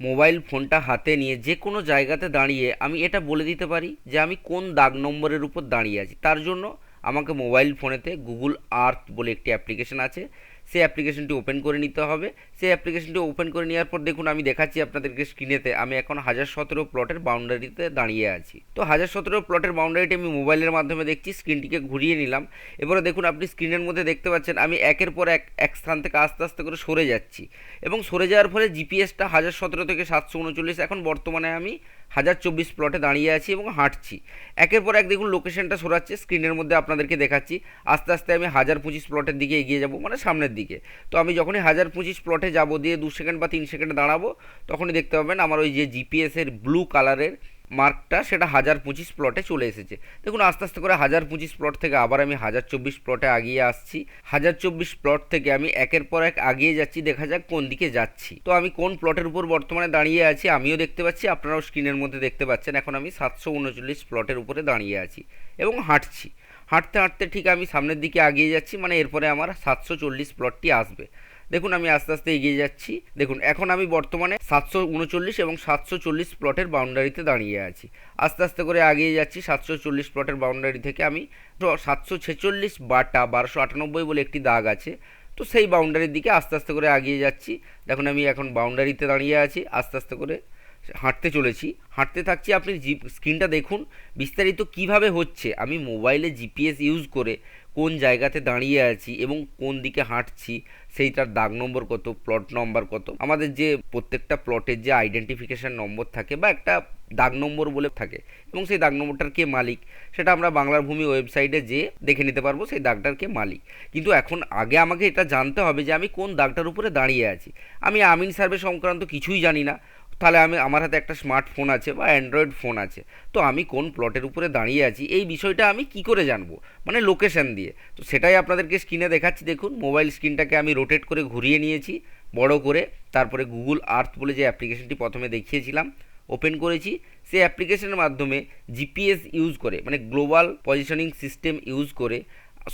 Mobile ফোনটা হাতে নিয়ে যে কোনো জায়গাতে দাঁড়িয়ে আমি এটা বলে দিতে পারি যে আমি কোন দাগ নম্বরের উপর দাঁড়িয়ে আছি। তার জন্য আমাকে মোবাইল ফোনেতে গুগল আর্থ বলে একটি অ্যাপ্লিকেশন আছে। সেই অ্যাপ্লিকেশনটি ওপেন করে নিতে হবে। সেই অ্যাপ্লিকেশনটি ওপেন করে নেওয়ার পর দেখুন, আমি দেখাচ্ছি আপনাদেরকে স্ক্রিনেতে আমি এখন হাজার সতেরো প্লটের বাউন্ডারিতে দাঁড়িয়ে আছি। তো হাজার সতেরো প্লটের বাউন্ডারিটি আমি মোবাইলের মাধ্যমে দেখছি স্ক্রিনটিকে ঘুরিয়ে নিলাম। এবারে দেখুন, আপনি স্ক্রিনের মধ্যে দেখতে পাচ্ছেন, আমি একের পর এক এক স্থান থেকে আস্তে আস্তে করে সরে যাচ্ছি। এবং সরে যাওয়ার ফলে জিপিএসটা হাজার সতেরো থেকে সাতশো উনচল্লিশ, এখন বর্তমানে আমি হাজার চব্বিশ প্লটে দাঁড়িয়ে আছি এবং হাঁটছি। একের পর এক দেখুন লোকেশনটা সরাচ্ছে স্ক্রিনের মধ্যে আপনাদেরকে দেখাচ্ছি। আস্তে আস্তে আমি হাজার পঁচিশ প্লটের দিকে এগিয়ে যাব মানে সামনের দিকে। তো আমি যখনই হাজার পঁচিশ প্লটে যাব, দিয়ে দু সেকেন্ড বা তিন সেকেন্ড দাঁড়াবো, তখনই দেখতে পাবেন আমার ওই যে জিপিএসের ব্লু কালারের মার্কটা সেটা হাজার পঁচিশ প্লটে চলে এসেছে। দেখুন, আস্তে আস্তে করে হাজার পঁচিশ প্লট থেকে আবার আমি হাজার চব্বিশ প্লটে আগিয়ে আসছি। হাজার চব্বিশ প্লট থেকে আমি একের পর এক আগিয়ে যাচ্ছি, দেখা যাক কোন দিকে যাচ্ছি। তো আমি কোন প্লটের উপর বর্তমানে দাঁড়িয়ে আছি, আমিও দেখতে পাচ্ছি, আপনারাও স্ক্রিনের মধ্যে দেখতে পাচ্ছেন, এখন আমি সাতশো উনচল্লিশ প্লটের উপরে দাঁড়িয়ে আছি এবং হাঁটছি। হাঁটতে হাঁটতে ঠিক আমি সামনের দিকে আগিয়ে যাচ্ছি মানে এরপরে আমার সাতশো চল্লিশ প্লটটি আসবে। দেখুন, আমি আস্তে আস্তে এগিয়ে যাচ্ছি। দেখুন, এখন আমি বর্তমানে সাতশো উনচল্লিশ এবং সাতশো চল্লিশ প্লটের বাউন্ডারিতে দাঁড়িয়ে আছি। আস্তে আস্তে করে এগিয়ে যাচ্ছি সাতশো চল্লিশ প্লটের বাউন্ডারি থেকে আমি। সাতশো ছেচল্লিশ বাটা বারোশো আটানব্বই বলে একটি দাগ আছে। তো সেই বাউন্ডারির দিকে আস্তে আস্তে করে এগিয়ে যাচ্ছি। দেখুন, আমি এখন বাউন্ডারিতে দাঁড়িয়ে আছি, আস্তে আস্তে করে হাঁটতে চলেছি। হাঁটতে থাকছি, আপনি জি, স্ক্রিনটা দেখুন। বিস্তারিত কীভাবে হচ্ছে? আমি মোবাইলে জিপিএস ইউজ করে কোন জায়গাতে দাঁড়িয়ে আছি এবং কোন দিকে হাঁটছি, সেইটার দাগ নম্বর কত প্লট নম্বর কত। আমাদের যে প্রত্যেকটা প্লটের যে আইডেন্টিফিকেশান নম্বর থাকে বা একটা দাগ নম্বর বলে থাকে এবং সেই দাগ নম্বরটার কে মালিক, সেটা আমরা বাংলার ভূমি ওয়েবসাইটে যে দেখে নিতে পারব সেই দাগটার কে মালিক। কিন্তু এখন আগে আমাকে এটা জানতে হবে যে আমি কোন দাগটার উপরে দাঁড়িয়ে আছি। আমি আমিন সার্ভে সংক্রান্ত কিছুই জানি না। তাহলে আমি, আমার হাতে একটা স্মার্টফোন আছে বা অ্যান্ড্রয়েড ফোন আছে, তো আমি কোন প্লটের উপরে দাঁড়িয়ে আছি, এই বিষয়টা আমি কি করে জানব? মানে লোকেশন দিয়ে। তো সেটাই আপনাদেরকে স্ক্রিনে দেখাচ্ছি, দেখুন মোবাইল স্ক্রিনটাকে আমি রোটেট করে ঘুরিয়ে নিয়েছি, বড় করে, তারপরে গুগল আর্থ বলে যে অ্যাপ্লিকেশনটি প্রথমে দেখিয়েছিলাম ওপেন করেছি, সেই অ্যাপ্লিকেশনের মাধ্যমে জিপিএস ইউজ করে মানে গ্লোবাল পজিশনিং সিস্টেম ইউজ করে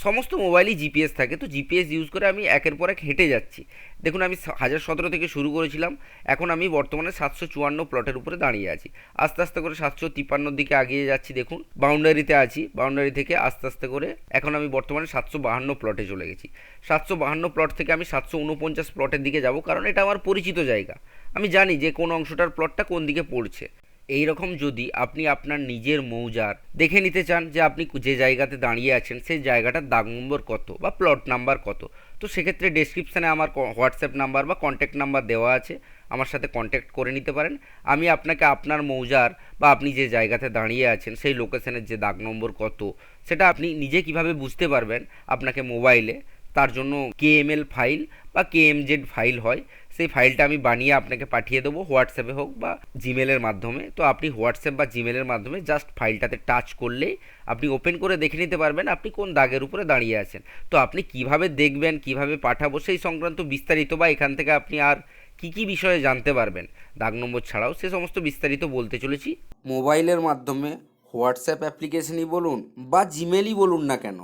সমস্ত মোবাইলই জিপিএস থাকে, তো জিপিএস ইউজ করে আমি একের পর এক হেঁটে যাচ্ছি। দেখুন, আমি হাজার সতেরো থেকে শুরু করেছিলাম, এখন আমি বর্তমানে সাতশো চুয়ান্ন প্লটের উপরে দাঁড়িয়ে আছি। আস্তে আস্তে করে সাতশো তিপ্পান্নর দিকে এগিয়ে যাচ্ছি, দেখুন, বাউন্ডারিতে আছি, বাউন্ডারি থেকে আস্তে আস্তে করে এখন আমি বর্তমানে সাতশো বাহান্ন প্লটে চলে গেছি। সাতশো বাহান্ন প্লট থেকে আমি সাতশো উনপঞ্চাশ প্লটের দিকে যাব, কারণ এটা আমার পরিচিত জায়গা। আমি জানি যে কোন অংশটার প্লটটা কোন দিকে পড়ছে। এই রকম যদি আপনি আপনার নিজের মৌজার দেখে নিতে চান যে আপনি যে জায়গাতে দাঁড়িয়ে আছেন, সেই জায়গাটার দাগ নম্বর কত বা প্লট নাম্বার কত, তো সেক্ষেত্রে ডেসক্রিপশানে আমার হোয়াটসঅ্যাপ নাম্বার বা কন্ট্যাক্ট নাম্বার দেওয়া আছে। আমার সাথে কন্ট্যাক্ট করে নিতে পারেন। আমি আপনাকে আপনার মৌজার বা আপনি যে জায়গাতে দাঁড়িয়ে আছেন, সেই লোকেশনের যে দাগ নম্বর কত, সেটা আপনি নিজে কীভাবে বুঝতে পারবেন আপনাকে মোবাইলে তার জন্য কেএমএল ফাইল বা কেএমজেড ফাইল হয়। সেই ফাইলটা আমি বানিয়ে আপনাকে পাঠিয়ে দেবো হোয়াটসঅ্যাপে হোক বা জিমেলের মাধ্যমে। তো আপনি হোয়াটসঅ্যাপ বা জিমেলের মাধ্যমে জাস্ট ফাইলটাতে টাচ করলেই আপনি ওপেন করে দেখে নিতে পারবেন আপনি কোন দাগের উপরে দাঁড়িয়ে আছেন। তো আপনি কীভাবে দেখবেন, কীভাবে পাঠাবো সেই সংক্রান্ত বিস্তারিত বা এখান থেকে আপনি আর কি কি বিষয়ে জানতে পারবেন, দাগ নম্বর ছাড়াও সে সমস্ত বিস্তারিত বলতে চলেছি। মোবাইলের মাধ্যমে হোয়াটসঅ্যাপ অ্যাপ্লিকেশনই বলুন বা জিমেলই বলুন না কেন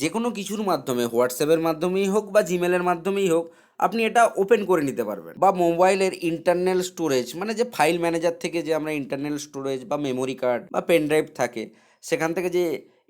যে কোনো কিছুর মাধ্যমে হোয়াটসঅ্যাপের মাধ্যমেই হোক বা জিমেলের মাধ্যমেই হোক, আপনি এটা ওপেন করে নিতে পারবেন। বা মোবাইলের ইন্টারনাল স্টোরেজ মানে যে ফাইল ম্যানেজার থেকে যে আমরা ইন্টারনাল স্টোরেজ বা মেমোরি কার্ড বা পেন ড্রাইভ থাকে, সেখান থেকে যে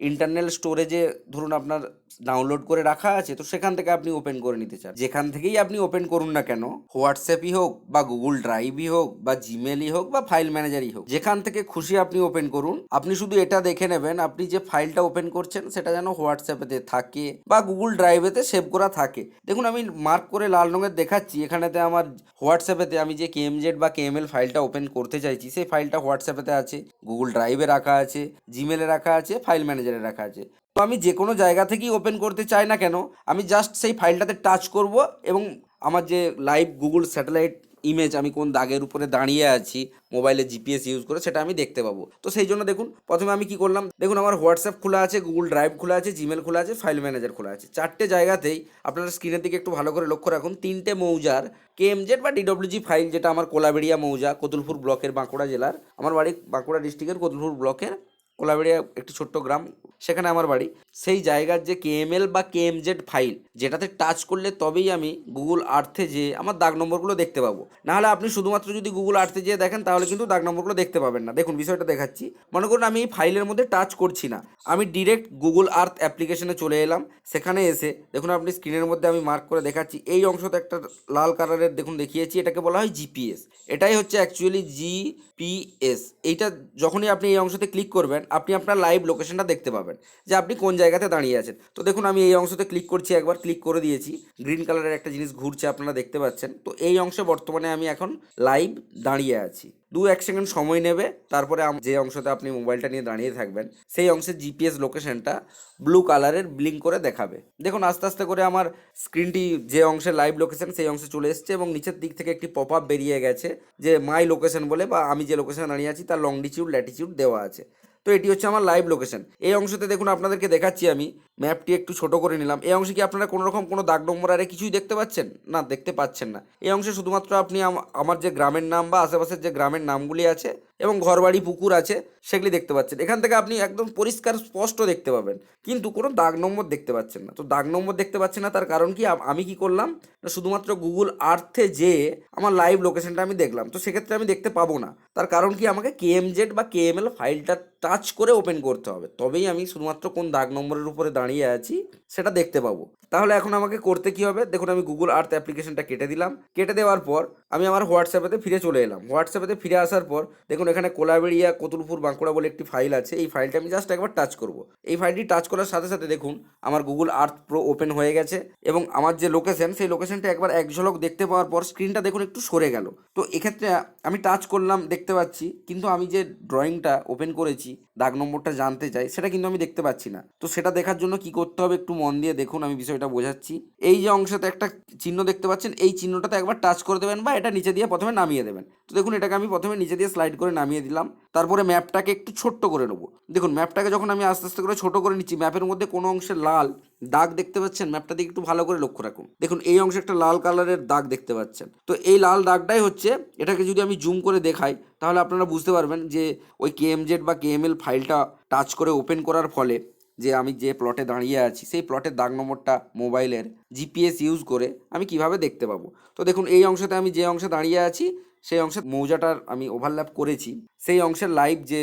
ইন্টারনাল স্টোরেজে ধরুন আপনার ডাউনলোড করে রাখা আছে, তো সেখান থেকে আপনি ওপেন করে নিতে চান। যেখান থেকেই আপনি ওপেন করুন না কেন, হোয়াটসঅ্যাপই হোক বা গুগল ড্রাইভই হোক বা জিমেলই হোক বা ফাইল ম্যানেজারই হোক, যেখান থেকে খুশি আপনি ওপেন করুন। আপনি শুধু এটা দেখে নেবেন, আপনি যে ফাইলটা ওপেন করছেন সেটা যেন হোয়াটসঅ্যাপেতে থাকে বা গুগল ড্রাইভেতে সেভ করা থাকে। দেখুন, আমি মার্ক করে লাল রঙের দেখাচ্ছি, এখানেতে আমার হোয়াটসঅ্যাপেতে আমি যে কেএমজেড বা কেএমএল ফাইলটা ওপেন করতে চাইছি, সেই ফাইলটা হোয়াটসঅ্যাপেতে আছে, গুগল ড্রাইভে রাখা আছে, জিমেলে রাখা আছে, ফাইল ম্যানেজারে রাখা আছে। তো আমি যে কোনো জায়গা থেকেই ওপেন করতে চাই না কেন, আমি জাস্ট সেই ফাইলটাতে টাচ করব এবং আমার যে লাইভ গুগল স্যাটেলাইট ইমেজ আমি কোন দাগের উপরে দাঁড়িয়ে আছি মোবাইলে জিপিএস ইউজ করে, সেটা আমি দেখতে পাবো। তো সেই জন্য দেখুন, প্রথমে আমি কি করলাম, দেখুন আমার হোয়াটসঅ্যাপ খোলা আছে গুগল ড্রাইভ খোলা আছে জিমেল খোলা আছে ফাইল ম্যানেজার খোলা আছে। চারটে জায়গাতেই আপনারা স্ক্রিনের দিকে একটু ভালো করে লক্ষ্য রাখুন, তিনটে মৌজার কেএমজেড বা ডিডব্লিউজি ফাইল যেটা আমার কোলাবেড়িয়া মৌজা, কতুলপুর ব্লকের বাঁকুড়া জেলার, আমার বাড়ি বাঁকুড়া ডিস্ট্রিক্টের কতুলপুর ব্লকের কোলাবেড়িয়া একটি ছোট্ট গ্রাম সেখানে আমার বাড়ি। সেই জায়গার যে কেএমএল বা কেএমজেড ফাইল যেটাতে টাচ করলে তবেই আমি গুগল আর্থে যেয়ে আমার দাগ নম্বরগুলো দেখতে পাবো। নাহলে আপনি শুধুমাত্র যদি গুগল আর্থে যেয়ে দেখেন, তাহলে কিন্তু দাগ নম্বরগুলো দেখতে পাবেন না। দেখুন, বিষয়টা দেখাচ্ছি। মনে করুন, আমি এই ফাইলের মধ্যে টাচ করছি না। আমি ডিরেক্ট গুগল আর্থ অ্যাপ্লিকেশনে চলে এলাম। সেখানে এসে, দেখুন, আপনি স্ক্রিনের মধ্যে আমি মার্ক করে দেখাচ্ছি। এই অংশতে একটা লাল কালারের দেখুন, দেখিয়েছি। এটাকে বলা হয় জিপিএস এটাই হচ্ছে অ্যাকচুয়ালি জিপিএস এইটা যখনই আপনি এই অংশতে ক্লিক করবেন, আপনি আপনার লাইভ লোকেশনটা দেখতে পাবেন যে আপনি কোন জায়গাতে দাঁড়িয়ে আছেন। তো দেখুন, আমি এই অংশতে ক্লিক করছি একবার ক্লিক করে দিয়েছি। গ্রিন কালারের একটা জিনিস ঘুরছে, আপনারা দেখতে পাচ্ছেন। তো এই অংশে বর্তমানে আমি এখন লাইভ দাঁড়িয়ে আছি। দু এক সেকেন্ড সময় নেবে, তারপরে যে অংশতে আপনি মোবাইলটা নিয়ে দাঁড়িয়ে থাকবেন, সেই অংশের জিপিএস লোকেশনটা ব্লু কালারের ব্লিঙ্ক করে দেখাবে। দেখুন, আস্তে আস্তে করে আমার স্ক্রিনটি যে অংশে লাইভ লোকেশন সেই অংশে চলে এসেছে এবং নিচের দিক থেকে একটি পপ আপ বেরিয়ে গেছে, যে মাই লোকেশন বলে বা আমি যে লোকেশনে দাঁড়িয়ে আছি, তার লংডিটিউড ল্যাটিটিউড দেওয়া আছে। তো এটি হচ্ছে আমার লাইভ লোকেশন এই অংশতে দেখুন আপনাদেরকে দেখাচ্ছি আমি। ম্যাপটি একটু ছোট করে নিলাম। এই অংশে কি আপনারা কোনো রকম কোনো দাগ নম্বর আরে কিছুই দেখতে পাচ্ছেন? না, দেখতে পাচ্ছেন না। এই অংশে শুধুমাত্র আপনি আমার যে গ্রামের নাম বা আশেপাশের যে গ্রামের নামগুলি আছে এবং ঘরবাড়ি, পুকুর আছে, সেগুলি দেখতে পাচ্ছেন। এখান থেকে আপনি একদম পরিষ্কার, স্পষ্ট দেখতে পাবেন। কিন্তু কোনো দাগ নম্বর দেখতে পাচ্ছেন না। তো দাগ নম্বর দেখতে পাচ্ছেন না, তার কারণ কি? আমি কি করলাম? শুধুমাত্র গুগল আর্থে যে আমার লাইভ লোকেশনটা আমি দেখলাম। তো সেক্ষেত্রে আমি দেখতে পাবো না। তার কারণ কি? আমাকে কেএমজেড বা কেএমএল ফাইলটা টাচ করে ওপেন করতে হবে। তবেই আমি শুধুমাত্র কোন দাগ নম্বরের উপরে দাঁড়িয়ে আছি, সেটা দেখতে পাবো। তাহলে এখন আমাকে করতে কি হবে? দেখুন, আমি গুগল আর্থ অ্যাপ্লিকেশনটা কেটে দিলাম। কেটে দেওয়ার পর আমি আমার হোয়াটসঅ্যাপেতে ফিরে চলে এলাম। হোয়াটসঅ্যাপেতে ফিরে আসার পর দেখুন, এখানে কোলাবেড়িয়া, কতুলপুর, বাঁকুড়া বলে একটি ফাইল আছে। এই ফাইলটা আমি জাস্ট একবার টাচ করব। এই ফাইলটি টাচ করার সাথে সাথে দেখুন, আমার গুগল আর্থ প্রো ওপেন হয়ে গেছে এবং আমার যে লোকেশন সেই লোকেশনটা একবার এক ঝলক দেখতে পাওয়ার পর স্ক্রিনটা দেখুন, একটু সরে গেল। তো এক্ষেত্রে আমি টাচ করলাম, দেখতে পাচ্ছি, কিন্তু আমি যে ড্রয়িংটা ওপেন করেছি, দাগ নম্বরটা জানতে চাই, সেটা কিন্তু আমি দেখতে পাচ্ছি না। তো সেটা দেখার জন্য কি করতে হবে একটু মন দিয়ে দেখুন, আমি বিষয়টা বোঝাচ্ছি। এই যে অংশতে একটা চিহ্ন দেখতে পাচ্ছেন, এই চিহ্নটাতে একবার টাচ করে দেবেন বা এটা নিচে দিয়ে প্রথমে নামিয়ে দেবেন। তো দেখুন, এটাকে আমি প্রথমে নিচে দিয়ে স্লাইড করে নামিয়ে দিলাম। তারপরে ম্যাপটাকে একটু ছোট্ট করে নেব। দেখুন ম্যাপটাকে যখন আমি আস্তে আস্তে করে ছোট করে নিচ্ছি ম্যাপের মধ্যে কোনো অংশে লাল দাগ দেখতে পাচ্ছেন ম্যাপটা দিকে একটু ভালো করে লক্ষ্য রাখুন। দেখুন, এই অংশে একটা লাল কালারের দাগ দেখতে পাচ্ছেন। তো এই লাল দাগটাই হচ্ছে, এটাকে যদি আমি জুম করে দেখাই, তাহলে আপনারা বুঝতে পারবেন যে ওই কেএমজেড বা কেএমএল ফাইলটা টাচ করে ওপেন করার ফলে যে আমি যে প্লটে দাঁড়িয়ে আছি, সেই প্লটের দাগ নম্বরটা মোবাইলের জিপিএস ইউজ করে আমি কীভাবে দেখতে পাবো? তো দেখুন, এই অংশতে আমি যে অংশে দাঁড়িয়ে আছি সেই অংশে মৌজাটার আমি ওভারল্যাপ করেছি। সেই অংশের লাইভ যে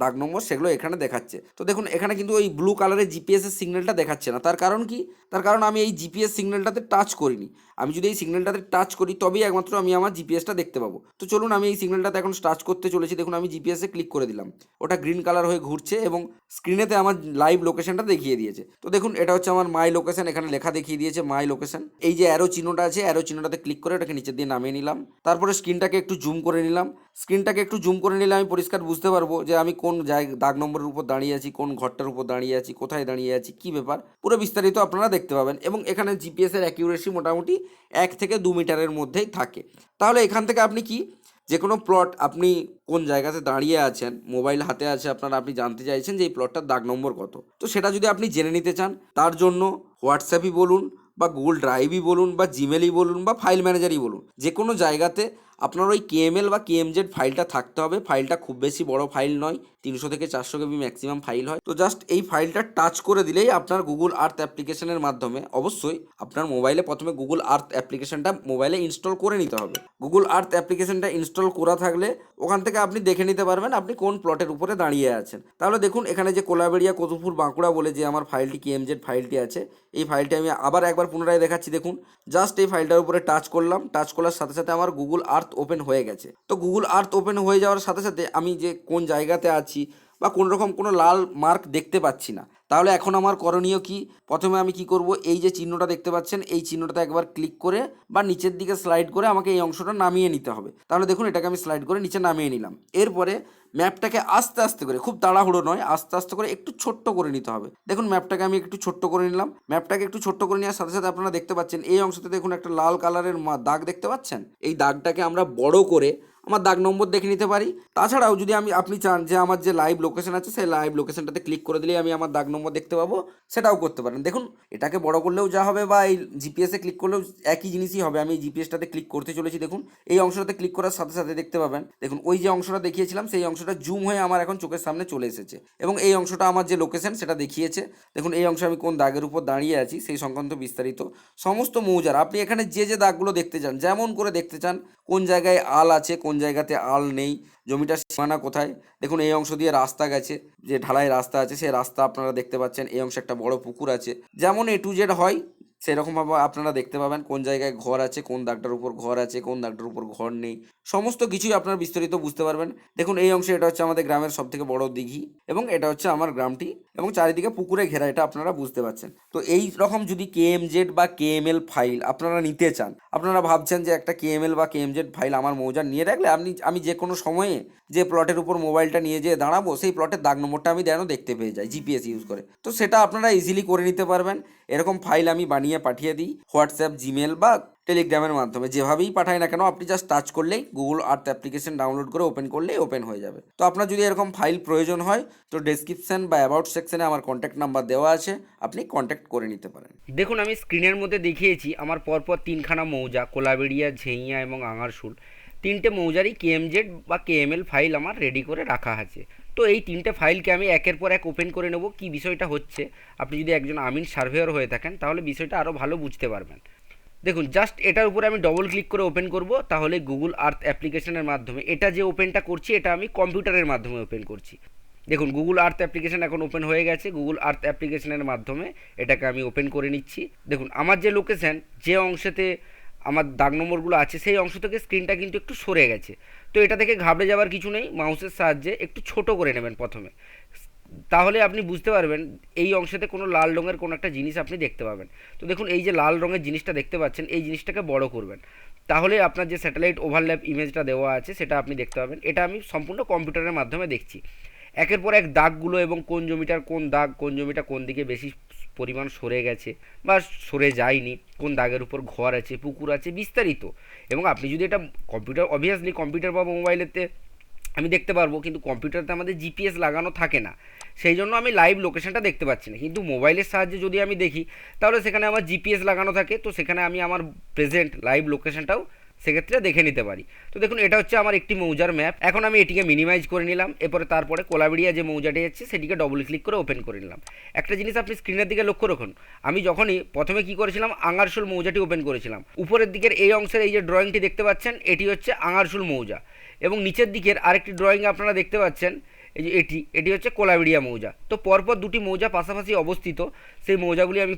দাগ নম্বর সেগুলো এখানে দেখাচ্ছে। তো দেখুন, এখানে কিন্তু ওই ব্লু কালারের জিপিএস এর সিগন্যালটা দেখাচ্ছে না। তার কারণ কি? তার কারণ আমি এই জিপিএস সিগন্যালটাতে টাচ করিনি। আমি যদি এই সিগন্যালটাতে টাচ করি, তবেই একমাত্র আমি আমার জিপিএসটা দেখতে পাবো। তো চলুন, আমি এই সিগন্যালটাতে এখন টাচ করতে চলেছি। দেখুন, আমি জিপিএসে ক্লিক করে দিলাম। ওটা গ্রিন কালার হয়ে ঘুরছে এবং স্ক্রিনেতে আমার লাইভ লোকেশনটা দেখিয়ে দিয়েছে। তো দেখুন, এটা হচ্ছে আমার মাই লোকেশন এখানে লেখা দেখিয়ে দিয়েছে মাই লোকেশন এই যে অ্যারো চিহ্নটা আছে অ্যারো চিহ্নটাতে ক্লিক করে ওটাকে নিচের দিয়ে নামিয়ে নিলাম। তারপরে স্ক্রিনটাকে একটু জুম করে নিলাম। স্ক্রিনটাকে একটু জুম করে নিলে আমি পরিষ্কার বুঝতে পারব যে আমি কোন জায়গা, দাগ নম্বরের উপর দাঁড়িয়ে আছি, কোন ঘরটার উপর দাঁড়িয়ে আছি, কোথায় দাঁড়িয়ে আছি, কি ব্যাপার, পুরো বিস্তারিত আপনারা দেখতে পাবেন এবং এখানে জিপিএস এর অ্যাকিউরেসি মোটামুটি এক থেকে দু মিটারের মধ্যেই থাকে। তাহলে এখান থেকে আপনি কি যে কোনো প্লট আপনি কোন জায়গাতে দাঁড়িয়ে আছেন মোবাইল হাতে আছে আপনার, আপনি জানতে চাইছেন যে এই প্লটটার দাগ নম্বর কত। তো সেটা যদি আপনি জেনে নিতে চান, তার জন্য হোয়াটসঅ্যাপই বলুন বা গুগল ড্রাইভই বলুন বা জিমেলই বলুন বা ফাইল ম্যানেজারই বলুন যে কোনো জায়গাতে আপনার ওই কেএমএল বা কেএমজেড ফাইলটা থাকতে হবে। ফাইলটা খুব বেশি বড় ফাইল নয়, তিনশো থেকে চারশো কেবি ম্যাক্সিমাম ফাইল হয়। তো জাস্ট এই ফাইলটা টাচ করে দিলেই আপনার গুগল আর্থ অ্যাপ্লিকেশনের মাধ্যমে অবশ্যই আপনার মোবাইলে প্রথমে গুগল আর্থ অ্যাপ্লিকেশনটা মোবাইলে ইনস্টল করে নিতে হবে। গুগল আর্থ অ্যাপ্লিকেশনটা ইনস্টল করা থাকলে ওখান থেকে আপনি দেখে নিতে পারবেন আপনি কোন প্লটের উপরে দাঁড়িয়ে আছেন। তাহলে দেখুন, এখানে যে কোলাবেড়িয়া, কতুপুর, বাঁকুড়া বলে যে আমার ফাইলটি কেএমজেড ফাইলটি আছে, এই ফাইলটি আমি আবার একবার পুনরায় দেখাচ্ছি। দেখুন জাস্ট এই ফাইলটার উপরে টাচ করলাম। টাচ করার সাথে সাথে আমার গুগল আর্থ ওপেন হয়ে গেছে। তো গুগল আর্থ ওপেন হয়ে যাওয়ার সাথে সাথে আমি যে কোন জায়গাতে আছি বা কোনো রকম কোনো লাল মার্ক দেখতে পাচ্ছি না। তাহলে এখন আমার করণীয় কি? প্রথমে আমি কি করব? এই যে চিহ্নটা দেখতে পাচ্ছেন, এই চিহ্নটাতে একবার ক্লিক করে বা নিচের দিকে স্লাইড করে আমাকে এই অংশটা নামিয়ে নিতে হবে। তাহলে দেখুন এটাকে আমি স্লাইড করে নিচে নামিয়ে নিলাম। এরপরে ম্যাপটাকে আস্তে আস্তে করে, খুব তাড়াহুড়ো নয়, আস্তে আস্তে করে একটু ছোট্ট করে নিতে হবে। দেখুন, ম্যাপটাকে আমি একটু ছোট্ট করে নিলাম। ম্যাপটাকে একটু ছোট্ট করে নেওয়ার সাথে সাথে আপনারা দেখতে পাচ্ছেন, এই অংশতে দেখুন একটা লাল কালারের দাগ দেখতে পাচ্ছেন? এই দাগটাকে আমরা বড় করে আমার দাগ নম্বর দেখে নিতে পারি। তাছাড়াও যদি আমি, আপনি চান যে আমার যে লাইভ লোকেশন আছে, সেই লাইভ লোকেশনটাতে ক্লিক করে দিলেই আমি আমার দাগ নম্বর দেখতে পাবো, সেটাও করতে পারেন। দেখুন, এটাকে বড় করলেও যা হবে বা এই জিপিএসে ক্লিক করলেও একই জিনিসই হবে। আমি জিপিএসটাতে ক্লিক করতে চলেছি, দেখুন। এই অংশটাতে ক্লিক করার সাথে সাথে দেখতে পাবেন। দেখুন, ওই যে অংশটা দেখিয়েছিলাম, সেই অংশটা জুম হয়ে আমার এখন চোখের সামনে চলে এসেছে। এবং এই অংশটা আমার যে লোকেশন সেটা দেখিয়েছে। দেখুন, এই অংশে আমি কোন দাগের উপর দাঁড়িয়ে আছি সেই সংক্রান্ত বিস্তারিত সমস্ত মৌজার। আপনি এখানে যে যে দাগগুলো দেখতে চান, যেমন করে দেখতে চান, কোন জায়গায় আল আছে, কোন জায়গাতে আল নেই, জমিটার সীমানা কোথায়, দেখুন, এই অংশ দিয়ে রাস্তা গেছে, যে ঢালাই রাস্তা আছে, সেই রাস্তা আপনারা দেখতে পাচ্ছেন, এই অংশে একটা বড় পুকুর আছে। যেমন এ টু জেড হয় সেরকমভাবে আপনারা দেখতে পাবেন কোন জায়গায় ঘর আছে, কোন দাগটার উপর ঘর আছে, কোন দাগটার উপর ঘর নেই। সমস্ত কিছুই আপনারা বিস্তারিত বুঝতে পারবেন। দেখুন, এই অংশে এটা হচ্ছে আমাদের গ্রামের সব থেকে বড় দিঘি এবং এটা হচ্ছে আমার গ্রামটি এবং চারিদিকে পুকুরে ঘেরা, এটা আপনারা বুঝতে পারছেন। তো এই রকম যদি কেএমজেড বা কেএমএল ফাইল আপনারা নিতে চান, আপনারা ভাবছেন যে একটা কেএমএল বা কেএমজেড ফাইল আমার মৌজার নিয়ে রাখলে আপনি, আমি যে কোনো সময়ে যে প্লটের উপর মোবাইলটা নিয়ে যেয়ে দাঁড়াবো, সেই প্লটের দাগ নম্বরটা আমি যেন দেখতে পেয়ে যাই জিপিএস ইউজ করে। তো সেটা আপনারা ইজিলি করে নিতে পারবেন। এরকম ফাইল আমি বানিয়ে পাঠিয়ে দিই হোয়াটসঅ্যাপ জিমেল বা টেলিগ্রামের মাধ্যমে। যেভাবেই পাঠাই না কেন, আপনি জাস্ট টাচ করলেই গুগল আর্থ অ্যাপ্লিকেশন ডাউনলোড করে ওপেন করলেই ওপেন হয়ে যাবে। তো আপনার যদি এরকম ফাইল প্রয়োজন হয়, তো ডেসক্রিপশন বা অ্যাবাউট সেকশনে আমার কন্ট্যাক্ট নাম্বার দেওয়া আছে, আপনি কন্ট্যাক্ট করে নিতে পারেন। দেখুন, আমি স্ক্রিনের মধ্যে দেখিয়েছি, আমার পরপর তিনখানা মৌজা, কোলাবেড়িয়া, ঝেইয়া এবং আঙারশুল। তিনটে মৌজারই কেএমজেড বা কেএমএল ফাইল আমার রেডি করে রাখা আছে। তো এই তিনটে ফাইলকে আমি একের পর এক ওপেন করে নেব, কি বিষয়টা হচ্ছে? আপনি যদি একজন আমিন সার্ভেয়ার হয়ে থাকেন, তাহলে বিষয়টা আরও ভালো বুঝতে পারবেন। দেখুন জাস্ট এটার উপরে আমি ডবল ক্লিক করে ওপেন করব, তাহলে গুগল আর্থ অ্যাপ্লিকেশনের মাধ্যমে, এটা যে ওপেনটা করছি, এটা আমি কম্পিউটারের মাধ্যমে ওপেন করছি। দেখুন গুগল আর্থ অ্যাপ্লিকেশন এখন ওপেন হয়ে গেছে গুগল আর্থ অ্যাপ্লিকেশনের মাধ্যমে এটাকে আমি ওপেন করে নিচ্ছি। দেখুন, আমার যে লোকেশন যে অংশেতে আমার দাগ নম্বরগুলো আছে, সেই অংশ থেকে স্ক্রিনটা কিন্তু একটু সরে গেছে। তো এটা থেকে ঘাবড়ে যাওয়ার কিছু নেই, মাউসের সাহায্যে একটু ছোট করে নেবেন প্রথমে। তাহলে আপনি বুঝতে পারবেন, এই অংশেতে কোনো লাল রঙের কোনো একটা জিনিস আপনি দেখতে পাবেন। তো দেখুন, এই যে লাল রঙের জিনিসটা দেখতে পাচ্ছেন, এই জিনিসটাকে বড় করবেন। তাহলে আপনার যে স্যাটেলাইট ওভারল্যাপ ইমেজটা দেওয়া আছে, সেটা আপনি দেখতে পাবেন। এটা আমি সম্পূর্ণ কম্পিউটারের মাধ্যমে দেখছি। একের পর এক দাগগুলো এবং কোন জমিটার কোন দাগ, কোন জমিটা কোন দিকে বেশি পরিমাণ সরে গেছে বা সরে যায়নি, কোন দাগের উপর ঘর আছে, পুকুর আছে, বিস্তারিত। এবং আপনি যদি এটা কম্পিউটার অবভিয়াসলি কম্পিউটার বা মোবাইলেতে আমি দেখতে পারব, কিন্তু কম্পিউটারতে আমাদের জিপিএস লাগানো থাকে না। সেই জন্য আমি লাইভ লোকেশনটা দেখতে পাচ্ছি না। কিন্তু মোবাইলের সাহায্যে যদি আমি দেখি, তাহলে সেখানে আমার জিপিএস লাগানো থাকে, তো সেখানে আমি আমার প্রেজেন্ট লাইভ লোকেশনটাও সেক্ষেত্রে দেখে নিতে পারি। তো দেখুন, এটা হচ্ছে আমার একটি মৌজার ম্যাপ। এখন আমি এটিকে মিনিমাইজ করে নিলাম, এরপরে তারপরে কোলাবিড়িয়া যে মৌজাটি যাচ্ছে সেটিকে ডবল ক্লিক করে ওপেন করে নিলাম। একটা জিনিস আপনি স্ক্রিনের দিকে লক্ষ্য রাখুন, আমি যখনই প্রথমে কি করেছিলাম, আঙারশুল মৌজাটি ওপেন করেছিলাম। উপরের দিকের এই অংশের এই যে ড্রয়িংটি দেখতে পাচ্ছেন, এটি হচ্ছে আঙারশুল মৌজা। এবং নিচের দিকের আরেকটি ড্রয়িং আপনারা দেখতে পাচ্ছেন এই যে এটি এটি হচ্ছে কোলাবিড়িয়া মৌজা। তো পরপর দুটি মৌজা পাশাপাশি অবস্থিত। সেই মৌজাগুলি আমি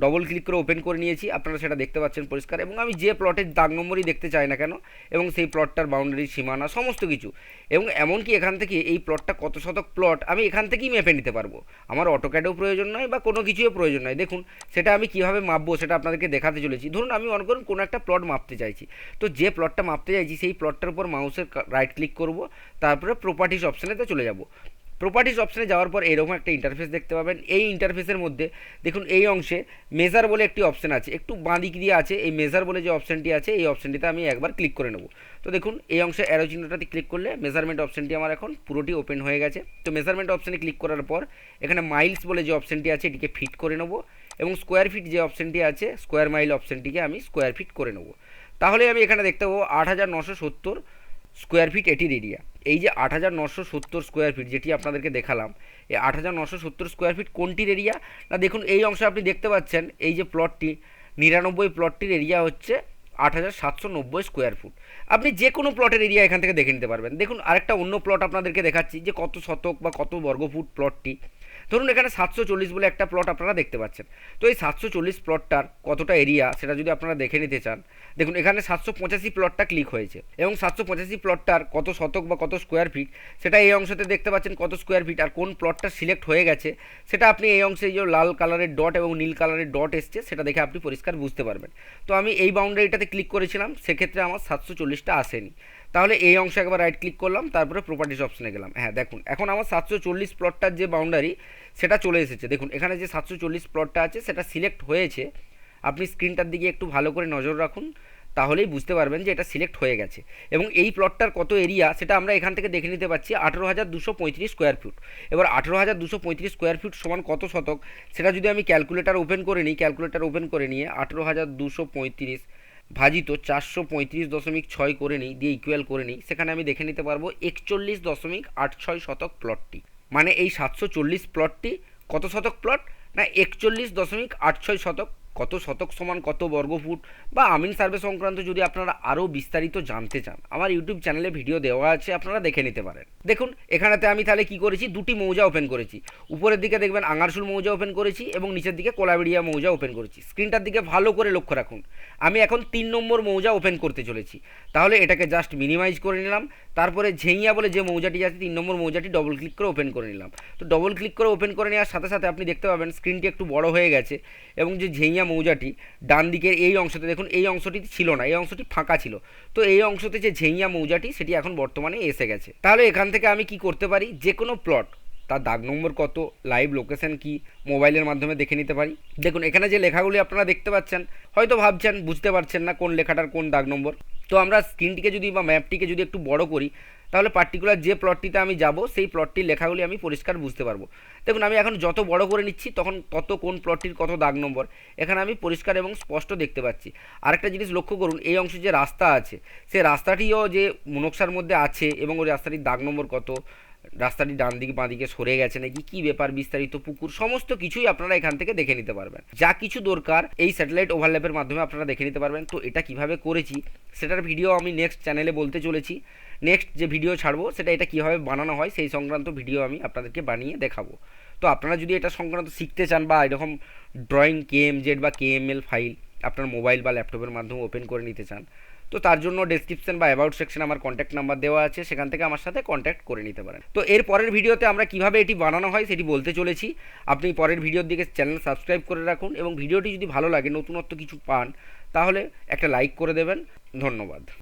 ডবল ক্লিক করে ওপেন করে নিয়েছি। আপনারা সেটা দেখতে পাচ্ছেন পরিষ্কার। এবং আমি যে প্লটের দাগ নম্বরই দেখতে চাই না কেন, এবং সেই প্লটটার বাউন্ডারি সীমানা, সমস্ত কিছু। এবং এমনকি এখান থেকে এই প্লটটা কত শতক প্লট আমি এখান থেকেই মেপে নিতে পারব। আমার অটোক্যাডেও প্রয়োজন নয় বা কোনো কিছুই প্রয়োজন নয়। দেখুন, সেটা আমি কীভাবে মাপবো সেটা আপনাদেরকে দেখাতে চলেছি। ধরুন, আমি মনে করুন কোনো একটা প্লট মাপতে চাইছি। তো যে প্লটটা মাপতে চাইছি, সেই প্লটটার উপর মাউসের রাইট ক্লিক করব। তারপরে প্রপার্টিস অপশানেতে চলে যাব। প্রপার্টিস অপশানে যাওয়ার পর এরকম একটা ইন্টারফেস দেখতে পাবেন। এই ইন্টারফেসের মধ্যে দেখুন এই অংশে মেজার বলে একটি অপশান আছে। একটু বাঁ দিক দিয়ে আছে, এই মেজার বলে যে অপশানটি আছে, এই অপশানটিতে আমি একবার ক্লিক করে নেব। তো দেখুন এই অংশে অ্যারো চিহ্নটাতে ক্লিক করলে মেজারমেন্ট অপশানটি আমার এখন পুরোটি ওপেন হয়ে গেছে। তো মেজারমেন্ট অপশানে ক্লিক করার পর এখানে মাইলস বলে যে অপশানটি আছে, এটিকে ফিট করে নেব এবং স্কোয়ার ফিট যে অপশানটি আছে স্কোয়ার মাইল অপশানটিকে আমি স্কোয়ার ফিট করে নেব। তাহলে আমি এখানে দেখতে পাবো আট হাজার নশো সত্তর স্কোয়ার ফিট এটির এরিয়া এই যে আট হাজার নশো সত্তর স্কোয়ার ফিট যেটি আপনাদেরকে দেখালাম, এই আট হাজার নশো সত্তর স্কোয়ার ফিট কোনটির এরিয়া না, দেখুন, এই অংশে আপনি দেখতে পাচ্ছেন, এই যে প্লটটি নিরানব্বই প্লটটির এরিয়া হচ্ছে আট হাজার সাতশো নব্বই স্কোয়ার ফুট আপনি যে কোনো প্লটের এরিয়া এখান থেকে দেখে নিতে পারবেন। দেখুন, আরেকটা অন্য প্লট আপনাদেরকে দেখাচ্ছি যে কত শতক বা কত বর্গফুট প্লটটি ধরুন এখানে সাতশো চল্লিশ বলে একটা প্লট আপনারা দেখতে পাচ্ছেন। তো এই সাতশো চল্লিশ প্লটটার কতটা এরিয়া সেটা যদি আপনারা দেখে নিতে চান, দেখুন এখানে সাতশো পঁচাশি প্লটটা ক্লিক হয়েছে এবং সাতশো পঁচাশি প্লটটার কত শতক বা কত স্কোয়ার ফিট সেটা এই অংশতে দেখতে পাচ্ছেন কত স্কোয়ার ফিট আর কোন প্লটটা সিলেক্ট হয়ে গেছে, সেটা আপনি এই অংশে যে লাল কালারের ডট এবং নীল কালারের ডট এসছে, সেটা দেখে আপনি পরিষ্কার বুঝতে পারবেন। তো আমি এই বাউন্ডারিটাতে ক্লিক করেছিলাম, সেক্ষেত্রে আমার সাতশো চল্লিশটা আসেনি। তাহলে এই অংশে একবার রাইট ক্লিক করলাম, তারপরে প্রপার্টিস অপশনে গেলাম। হ্যাঁ দেখুন, এখন আমার সাতশো চল্লিশ প্লটটার যে বাউন্ডারি সেটা চলে এসেছে। দেখুন, এখানে যে সাতশো চল্লিশ প্লটটা আছে, সেটা সিলেক্ট হয়েছে। আপনি স্ক্রিনটার দিকে একটু ভালো করে নজর রাখুন, তাহলেই বুঝতে পারবেন যে এটা সিলেক্ট হয়ে গেছে। এবং এই প্লটটার কত এরিয়া সেটা আমরা এখান থেকে দেখে নিতে পারছি, আঠেরো হাজার দুশো পঁয়ত্রিশ স্কোয়ার ফুট এবার আঠেরো হাজার দুশো পঁয়ত্রিশ স্কোয়ার ফুট সমান কত শতক, সেটা যদি আমি ক্যালকুলেটার ওপেন করে নিই ক্যালকুলেটার ওপেন করে নিয়ে আঠেরো হাজার দুশো পঁয়ত্রিশ ভাজিত চারশো পঁয়ত্রিশ দশমিক ছয় করে নিই, দিয়ে ইকুয়াল করে নিই, সেখানে আমি দেখে নিতে পারব একচল্লিশ দশমিক আট ছয় শতক প্লটটি মানে এই সাতশো চল্লিশ প্লটটি কত শতক প্লট না, একচল্লিশ দশমিক আট ছয় শতক, কত শতক সমান কত বর্গফুট? বা আমিন সার্ভে সংক্রান্ত যদি আপনারা আরও বিস্তারিত জানতে চান, আমার ইউটিউব চ্যানেলে ভিডিও দেওয়া আছে, আপনারা দেখে নিতে পারেন। দেখুন, এখানেতে আমি তাহলে কি করেছি? দুটি মৌজা ওপেন করেছি। উপরের দিকে দেখবেন আঙারসুল মৌজা ওপেন করেছি এবং নিচের দিকে কোলাবেড়িয়া মৌজা ওপেন করেছি। স্ক্রিনটার দিকে ভালো করে লক্ষ্য রাখুন। আমি এখন তিন নম্বর মৌজা ওপেন করতে চলেছি। তাহলে এটাকে জাস্ট মিনিমাইজ করে নিলাম। তারপরে ঝেঁইয়া বলে যে মৌজাটি আছে, তিন নম্বর মৌজাটি ডবল ক্লিক করে ওপেন করে নিলাম। তো ডবল ক্লিক করে ওপেন করে নেওয়ার সাথে সাথে আপনি দেখতে পাবেন স্ক্রিনটি একটু বড় হয়ে গেছে এবং যে ঝেঁইয়া মৌজাটি, ডান দিকের এই অংশতে দেখুন, এই অংশটি ছিল না, এই অংশটি ফাঁকা ছিল। তো এই অংশতে যে ঝেঁইয়া মৌজাটি, সেটি এখন বর্তমানে এসে গেছে। তাহলে এখান থেকে আমি কি করতে পারি? যে কোনো প্লট তার দাগ নম্বর কত লাইভ লোকেশন কি, মোবাইলের মাধ্যমে দেখে নিতে পারি। দেখুন, এখানে যে লেখাগুলি আপনারা দেখতে পাচ্ছেন, হয়তো ভাবছেন, বুঝতে পারছেন না কোন লেখাটার কোন দাগ নম্বর। তো আমরা স্ক্রিনটিকে যদি বা ম্যাপটিকে যদি একটু বড় করি, তাহলে পার্টিকুলার যে প্লটটিতে আমি যাব, সেই প্লটটির লেখাগুলি আমি পরিষ্কার বুঝতে পারব। দেখুন, আমি এখন যত বড় করে নিচ্ছি, তখন তত কোন প্লটটির কত দাগ নম্বর, এখানে আমি পরিষ্কার এবং স্পষ্ট দেখতে পাচ্ছি। আরেকটা জিনিস লক্ষ্য করুন, এই অংশে যে রাস্তা আছে সে রাস্তাটিও যে নকশার মধ্যে আছে এবং ওই রাস্তাটির দাগ নম্বর কত রাস্তাটি ডান দিকে বাঁ দিকে সরে গেছে নাকি? কি ব্যাপার বিস্তারিত পুকুর? সমস্ত কিছুই আপনারা এখান থেকে দেখে নিতে পারবেন। যা কিছু দরকার, এই স্যাটেলাইট ওভারল্যাপের মাধ্যমে আপনারা দেখে নিতে পারবেন। তো এটা কীভাবে করেছি, সেটার ভিডিও আমি নেক্সট চ্যানেলে বলতে চলেছি। নেক্সট যে ভিডিও ছাড়বো, সেটা এটা কীভাবে বানানো হয়, সেই সংক্রান্ত ভিডিও আমি আপনাদেরকে বানিয়ে দেখাবো। তো আপনারা যদি এটা সংক্রান্ত শিখতে চান বা এরকম ড্রয়িং কেএমজেড বা কেএমএল ফাইল আপনার মোবাইল বা ল্যাপটপের মাধ্যমে ওপেন করে নিতে চান তো তার জন্য ডেসক্রিপশন বা অ্যাবাউট সেকশন আমার কন্ট্যাক্ট নাম্বার দেওয়া আছে, সেখান থেকে আমার সাথে কন্ট্যাক্ট করে নিতে পারেন। তো এর পরের ভিডিওতে আমরা কীভাবে এটি বানানো হয় সেটি বলতে চলেছি। আপনি পরের ভিডিওর দিকে চ্যানেল সাবস্ক্রাইব করে রাখুন এবং ভিডিওটি যদি ভালো লাগে, নতুনত্ব কিছু পান, তাহলে একটা লাইক করে দেবেন। ধন্যবাদ।